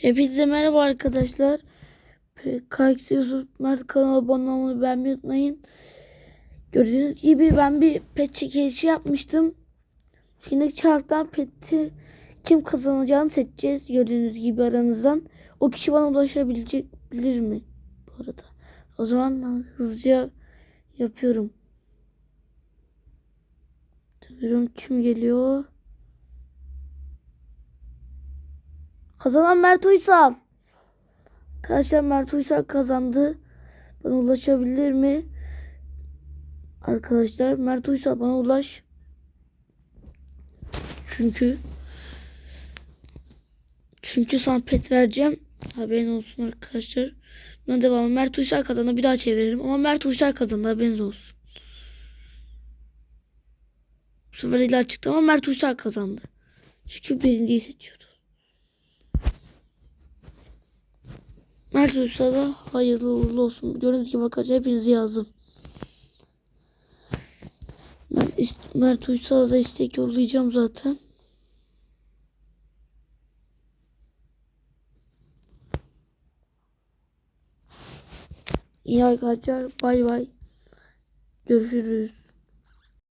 Hepinize merhaba arkadaşlar. Kayksı Yusuf Mert kanala abone olmayı beğenmeyi unutmayın. Gördüğünüz gibi ben bir pet çekilişi yapmıştım. Şimdi çarktan peti kim kazanacağını seçeceğiz. Gördüğünüz gibi aranızdan. O kişi bana ulaşabilecek bilir mi? Bu arada. O zaman hızlıca yapıyorum. Dönüyorum kim geliyor? Kazanan Mert Uysal. Arkadaşlar Mert Uysal kazandı. Bana ulaşabilir mi? Arkadaşlar Mert Uysal bana ulaş. Çünkü çünkü sana pet vereceğim. Haberin olsun arkadaşlar. Buna devam. Mert Uysal kazandı. Bir daha çeviririm. Ama Mert Uysal kazandı. Haberiniz olsun. Bu sefer iler çıktı ama Mert Uysal kazandı. Çünkü birinciyi seçiyoruz. Mert Uysal'a hayırlı uğurlu olsun. Gördüğünüz gibi arkadaşlar hepinizi yazdım. Mert, Mert Uysal'a da istek yollayacağım zaten. İyi arkadaşlar. Bay bay. Görüşürüz.